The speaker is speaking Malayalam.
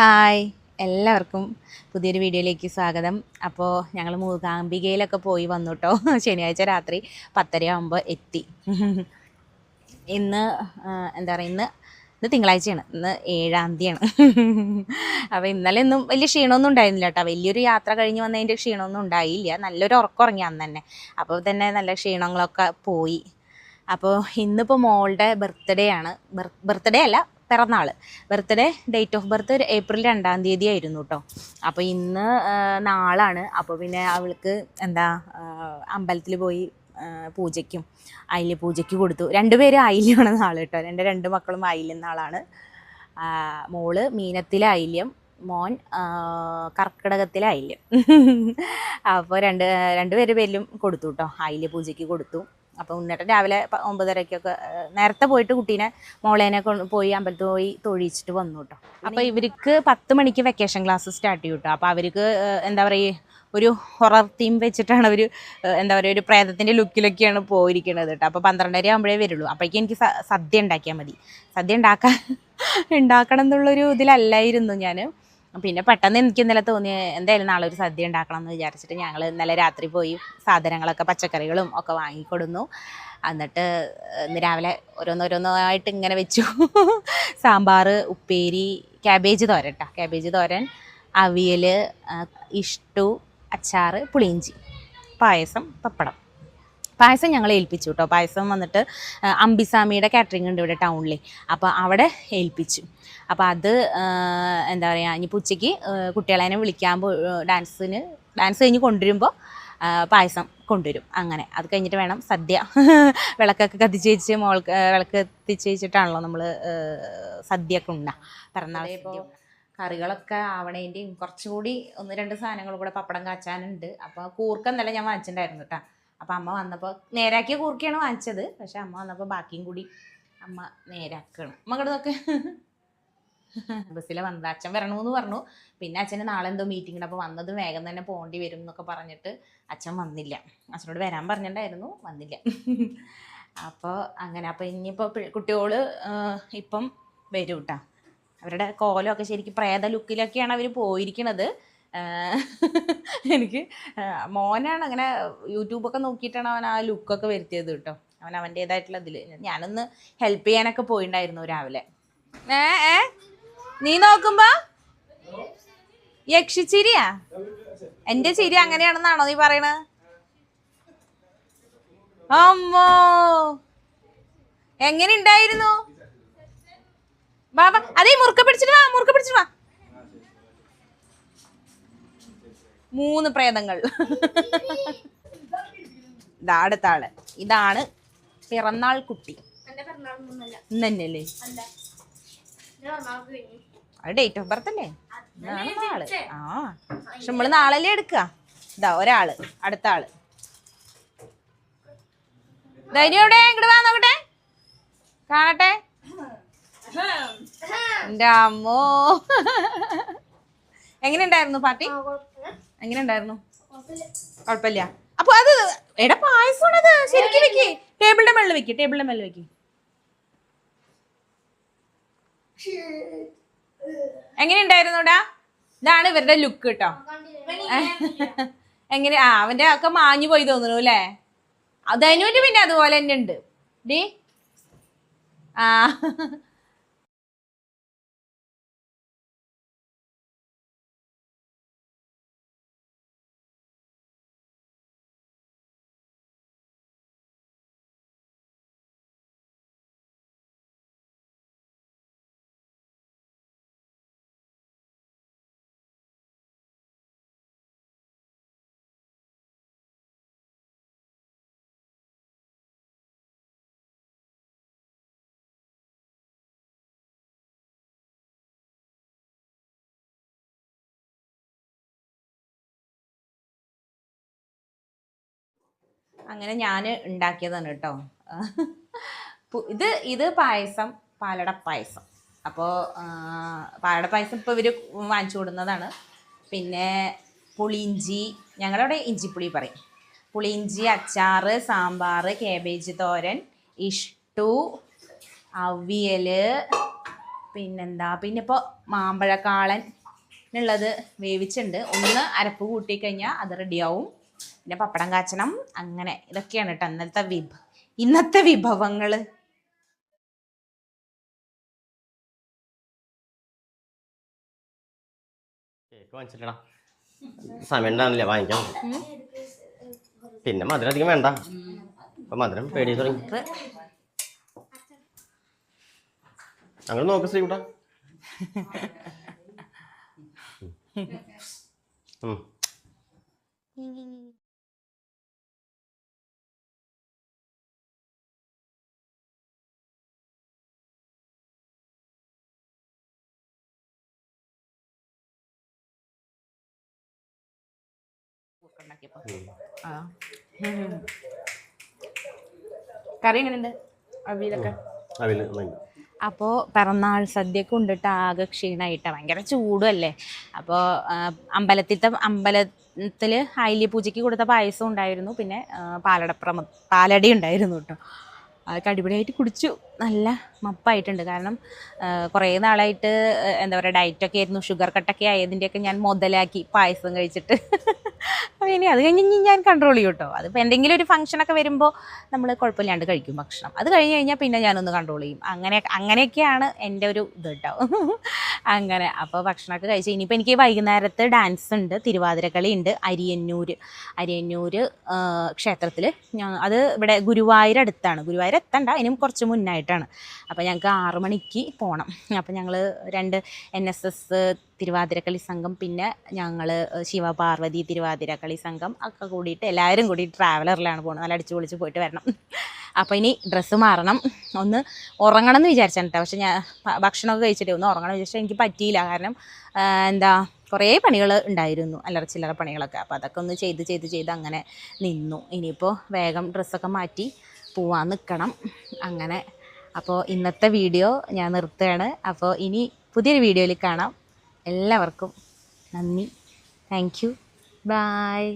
ഹായ്. എല്ലാവർക്കും പുതിയൊരു വീഡിയോയിലേക്ക് സ്വാഗതം. അപ്പോൾ ഞങ്ങൾ മൂകാംബികയിലൊക്കെ പോയി വന്നു കേട്ടോ ശനിയാഴ്ച രാത്രി പത്തരയാകുമ്പോൾ എത്തി. ഇന്ന് എന്താ പറയുക ഇന്ന് ഇന്ന് തിങ്കളാഴ്ചയാണ്. ഇന്ന് ഏഴാം തീയതിയാണ്. അപ്പോൾ ഇന്നലെ ഒന്നും വലിയ ക്ഷീണമൊന്നും ഉണ്ടായിരുന്നില്ല കേട്ടോ. വലിയൊരു യാത്ര കഴിഞ്ഞ് വന്നതിന്റെ ക്ഷീണമൊന്നും ഉണ്ടായില്ല. നല്ലൊരു ഉറക്കം ഉറങ്ങി അന്ന് തന്നെ. അപ്പോൾ തന്നെ നല്ല ക്ഷീണങ്ങളൊക്കെ പോയി. അപ്പോൾ ഇന്നിപ്പോൾ മോളുടെ ബർത്ത്ഡേ ആണ്. ബർത്ത്ഡേ അല്ല പിറന്നാൾ. Birthday date of birth April രണ്ടാം തീയതി ആയിരുന്നു കേട്ടോ അപ്പോൾ ഇന്ന് നാളാണ്. അപ്പോൾ പിന്നെ അവൾക്ക് എന്താ അമ്പലത്തിൽ പോയി പൂജയ്ക്കും അയില പൂജയ്ക്ക് കൊടുത്തു. രണ്ടുപേരും അയിലാണ് നാൾ കേട്ടോ എന്റെ രണ്ട് മക്കളും അയിലും നാളാണ്. ആ, മോൾ മീനത്തിലെ അയില്യം മോൻ കർക്കിടകത്തിലെ അയില്യം. അപ്പോൾ രണ്ട് രണ്ടുപേരുടെ പേരിലും കൊടുത്തു കേട്ടോ അയില പൂജയ്ക്ക് കൊടുത്തു. അപ്പോൾ ഉണ്ണേട്ടൻ രാവിലെ ഒമ്പതരയ്ക്കൊക്കെ നേരത്തെ പോയിട്ട് കുട്ടീനെ മോളേനെ പോയി അമ്പലത്തിൽ പോയി തൊഴിച്ചിട്ട് വന്നു കേട്ടോ. അപ്പോൾ ഇവർക്ക് പത്ത് മണിക്ക് വെക്കേഷൻ ക്ലാസ് സ്റ്റാർട്ട് ചെയ്യും കേട്ടോ. അപ്പോൾ അവർക്ക് എന്താ പറയുക ഒരു ഹൊറർ തീം വെച്ചിട്ടാണ് അവർ എന്താ പറയുക ഒരു പ്രേതത്തിന്റെ ലുക്കിലൊക്കെയാണ് പോയിരിക്കുന്നത് കേട്ടോ. അപ്പോൾ പന്ത്രണ്ടര ആകുമ്പോഴേ വരുള്ളൂ. അപ്പോഴേക്കും എനിക്ക് സദ്യ ഉണ്ടാക്കിയാൽ മതി. സദ്യ ഉണ്ടാക്കാൻ ഉണ്ടാക്കണം എന്നുള്ളൊരു ഇതിലല്ലായിരുന്നു ഞാൻ പിന്നെ പെട്ടെന്ന് എനിക്ക് ഇന്നലെ തോന്നി എന്തായാലും നാളെ ഒരു സദ്യ ഉണ്ടാക്കണം എന്ന് വിചാരിച്ചിട്ട് ഞങ്ങൾ ഇന്നലെ രാത്രി പോയി സാധനങ്ങളൊക്കെ പച്ചക്കറികളും ഒക്കെ വാങ്ങിക്കൊടുന്നു. എന്നിട്ട് ഇന്ന് രാവിലെ ഓരോന്നോരോന്നായിട്ട് ഇങ്ങനെ വെച്ചു. സാമ്പാർ ഉപ്പേരി ക്യാബേജ് തോരൻ കേട്ടോ ക്യാബേജ് തോരൻ അവിയൽ ഇഷ്ടു അച്ചാറ് പുളിയിഞ്ചി പായസം പപ്പടം. പായസം ഞങ്ങൾ ഏൽപ്പിച്ചു കേട്ടോ പായസം വന്നിട്ട് അംബിസാമിയുടെ കാറ്ററിംഗ് ഉണ്ട് ഇവിടെ ടൗണിൽ അപ്പോൾ അവിടെ ഏൽപ്പിച്ചു. അപ്പോൾ അത് എന്താ പറയുക ഇനി ഉച്ചയ്ക്ക് കുട്ടികളെ വിളിക്കാൻ ഡാൻസിന് ഡാൻസ് കഴിഞ്ഞ് കൊണ്ടുവരുമ്പോൾ പായസം കൊണ്ടുവരും. അങ്ങനെ. അത് കഴിഞ്ഞിട്ട് വേണം സദ്യ. വിളക്കൊക്കെ കത്തിച്ച് വെച്ച് മോൾക്ക് വിളക്ക് കത്തിച്ച് വെച്ചിട്ടാണല്ലോ നമ്മൾ സദ്യ ഒക്കെ ഉണ്ടാ പിറന്നാൾ ഇപ്പോൾ കറികളൊക്കെ ആവണേന്റെയും കുറച്ചുകൂടി ഒന്ന് രണ്ട് സാധനങ്ങൾ കൂടെ പപ്പടം കാച്ചാനുണ്ട്. അപ്പോൾ കൂർക്ക എന്നല്ല ഞാൻ വാങ്ങിച്ചിട്ടുണ്ടായിരുന്നു കേട്ടോ അപ്പോൾ അമ്മ വന്നപ്പോൾ നേരാക്കിയ കൂർക്കയാണ് വാങ്ങിച്ചത്. പക്ഷെ അമ്മ വന്നപ്പോൾ ബാക്കിയും കൂടി അമ്മ നേരാക്കണം. അമ്മ കിടന്നൊക്കെ നോക്ക്. ബസ്സിലെ വന്നത്. അച്ഛൻ വരണമെന്ന് പറഞ്ഞു. പിന്നെ അച്ഛന് നാളെ എന്തോ മീറ്റിംഗ് ഉണ്ട് അപ്പോൾ വന്നത് വേഗം തന്നെ പോകേണ്ടി വരും എന്നൊക്കെ പറഞ്ഞിട്ട് അച്ഛൻ വന്നില്ല. അച്ഛനോട് വരാൻ പറഞ്ഞിട്ടുണ്ടായിരുന്നു. വന്നില്ല. അപ്പോൾ അങ്ങനെ. അപ്പോൾ ഇനിയിപ്പോൾ കുട്ടികൾ ഇപ്പം വരും കേട്ടോ അവരുടെ കോലമൊക്കെ ശരിക്കും പ്രേത ലുക്കിലൊക്കെയാണ് അവർ പോയിരിക്കണത്. എനിക്ക് മോനാണ് അങ്ങനെ യൂട്യൂബൊക്കെ നോക്കിയിട്ടാണ് അവൻ ആ ലുക്കൊക്കെ വരുത്തിയത് കേട്ടോ. അവൻ അവന്റേതായിട്ടുള്ള ഇതിൽ ഞാനൊന്ന് ഹെൽപ്പ് ചെയ്യാനൊക്കെ പോയിണ്ടായിരുന്നു രാവിലെ. ഏ ഏ നീ നോക്കുമ്പോ? യക്ഷിച്ചിരിയാ എന്റെ ചിരി അങ്ങനെയാണെന്നാണോ നീ പറയണത് അമ്മോ! എങ്ങനെ ഉണ്ടായിരുന്നു ബാബ അതേ മുറുക്ക പിടിച്ചിട്ട് വാ മുറുക്ക പിടിച്ചിട്ട് വാ. മൂന്ന് പ്രേതങ്ങൾ. ഇതാ അടുത്ത ആൾ. ഇതാണ് പിറന്നാൾ കുട്ടി. എന്റെ പിറന്നാൾ ഇന്ന് തന്നെയല്ലേ? അല്ല. എന്റെ പിറന്നാൾക്ക് കഴിഞ്ഞു. അത് ഡേറ്റ് ഓഫ് ബർത്ത് അല്ലേ? ഇതാണ് ആ. പക്ഷെ നമ്മൾ നാളല്ലേ എടുക്കുക? ഇതാ ഒരാൾ. അടുത്ത ആൾ. ധൈര്യം എവിടെ? ഇങ്ങോട്ട് വാ നോക്കട്ടെ. കാണട്ടെ. എന്റെ അമ്മോ. എങ്ങനെയുണ്ടായിരുന്നു പാർട്ടി? എങ്ങനെ ഉണ്ടായിരുന്നു കുഴപ്പമില്ല. അപ്പൊ അത് എടാ പായസമാണത്. ശരിക്കും വെക്കി. ടേബിളിന്റെ മേളിൽ വെക്കി. ടേബിളിന്റെ മേളിൽ വെക്കി. എങ്ങനെ ഉണ്ടായിരുന്നുടാ ഇതാണ് ഇവരുടെ ലുക്ക് കേട്ടോ എങ്ങനെ? ആ അവന്റെ ഒക്കെ മാഞ്ഞു പോയി തോന്നുന്നു അല്ലേ? ധനുവിന്റെ പിന്നെ അതുപോലെ തന്നെ ഉണ്ട്. ഡി? ആ. അങ്ങനെ ഞാൻ ഉണ്ടാക്കിയതാണ് കേട്ടോ. ഇത് ഇത് പായസം പാലട പായസം. അപ്പോൾ പാലട പായസം ഇപ്പോൾ ഇവർ വാങ്ങിച്ചു കൊടുക്കുന്നതാണ് പിന്നെ പുളിയിഞ്ചി ഞങ്ങളവിടെ ഇഞ്ചിപ്പുളി പറയും. പുളിയിഞ്ചി അച്ചാറ് സാമ്പാർ കേബേജ് തോരൻ ഇഷ്ടു അവിയൽ പിന്നെന്താ? പിന്നെ ഇപ്പോൾ മാമ്പഴക്കാളൻ ഉള്ളത് വേവിച്ചിട്ടുണ്ട്. ഒന്ന് അരപ്പ് കൂട്ടി കഴിഞ്ഞാൽ അത് റെഡിയാവും പിന്നെ പപ്പടം കാച്ചണം. അങ്ങനെ ഇതൊക്കെയാണ് കേട്ടോ ഇന്നത്തെ വിഭ ഇന്നത്തെ വിഭവങ്ങൾ കേക്ക് വാങ്ങിക്കാം പിന്നെ മധുരം അധികം വേണ്ട. അപ്പൊ മധുരം പേടി തുടങ്ങി. ഞങ്ങൾ നോക്ക് ശ്രീകുട്ട. ഉം. ആ. കറി എങ്ങനെയുണ്ട്? അവിയിലൊക്കെ. അപ്പോൾ പിറന്നാൾ സദ്യക്ക് കൊണ്ടിട്ട് ആകെ ക്ഷീണമായിട്ടാണ് ഭയങ്കര ചൂടല്ലേ അപ്പോൾ അമ്പലത്തിലത്തെ അമ്പലത്തിൽ ഹൈലി പൂജയ്ക്ക് കൊടുത്ത പായസം ഉണ്ടായിരുന്നു. പിന്നെ പാലടപ്രമ പാലടി ഉണ്ടായിരുന്നു കേട്ടോ. അതൊക്കെ അടിപൊളിയായിട്ട് കുടിച്ചു. നല്ല മപ്പായിട്ടുണ്ട്. കാരണം കുറേ നാളായിട്ട് എന്താ പറയുക ഡയറ്റൊക്കെ ആയിരുന്നു. ഷുഗർ കട്ടൊക്കെ ആയതിന്റെയൊക്കെ ഞാൻ മുതലാക്കി പായസം കഴിച്ചിട്ട്. അപ്പോൾ ഇനി അത് കഴിഞ്ഞ് ഞാൻ കൺട്രോൾ ചെയ്യും കേട്ടോ അതിപ്പോൾ എന്തെങ്കിലും ഒരു ഫംഗ്ഷനൊക്കെ വരുമ്പോൾ നമ്മൾ കുഴപ്പമില്ലാണ്ട് കഴിക്കും ഭക്ഷണം. അത് കഴിഞ്ഞ് കഴിഞ്ഞാൽ പിന്നെ ഞാനൊന്ന് കൺട്രോൾ ചെയ്യും. അങ്ങനെ അങ്ങനെയൊക്കെയാണ് എന്റെ ഒരു ഇത് കേട്ടോ അങ്ങനെ അപ്പോൾ ഭക്ഷണമൊക്കെ കഴിച്ച് ഇനിയിപ്പോൾ എനിക്ക് വൈകുന്നേരത്ത് ഡാൻസ് ഉണ്ട് തിരുവാതിരക്കളി ഉണ്ട് അരിയന്നൂർ അരിയന്നൂർ ക്ഷേത്രത്തിൽ ഞാൻ അത് ഇവിടെ ഗുരുവായൂർ അടുത്താണ്. ഗുരുവായൂർ എത്തണ്ട അതിനും കുറച്ച് മുന്നായിട്ടാണ്. അപ്പോൾ ഞങ്ങൾക്ക് ആറ് മണിക്ക് പോകണം അപ്പോൾ ഞങ്ങൾ രണ്ട് എൻ എസ് എസ് തിരുവാതിരക്കളി സംഘം പിന്നെ ഞങ്ങൾ ശിവപാർവതി തിരുവാതിരക്കളി സംഘം ഒക്കെ കൂടിയിട്ട് എല്ലാവരും കൂടി ട്രാവലറിലാണ് പോകുന്നത് നല്ല അടിച്ചു പൊളിച്ച് പോയിട്ട് വരണം. അപ്പോൾ ഇനി ഡ്രസ്സ് മാറണം. ഒന്ന് ഉറങ്ങണം എന്ന് വിചാരിച്ചാണ് കേട്ടോ പക്ഷെ ഞാൻ ഭക്ഷണമൊക്കെ കഴിച്ചിട്ട് ഒന്ന് ഉറങ്ങണം എന്ന് വിചാരിച്ചാൽ എനിക്ക് പറ്റിയില്ല. കാരണം എന്താ കുറേ പണികൾ ഉണ്ടായിരുന്നു. അല്ലറ ചില്ലറ പണികളൊക്കെ. അപ്പോൾ അതൊക്കെ ഒന്ന് ചെയ്ത് ചെയ്ത് ചെയ്ത് അങ്ങനെ നിന്നു. ഇനിയിപ്പോൾ വേഗം ഡ്രസ്സൊക്കെ മാറ്റി പോവാൻ നിൽക്കണം അങ്ങനെ. അപ്പോൾ ഇന്നത്തെ വീഡിയോ ഞാൻ നിർത്തുകയാണ്. അപ്പോൾ ഇനി പുതിയൊരു വീഡിയോയിൽ കാണാം. എല്ലാവർക്കും നന്ദി. Thank you bye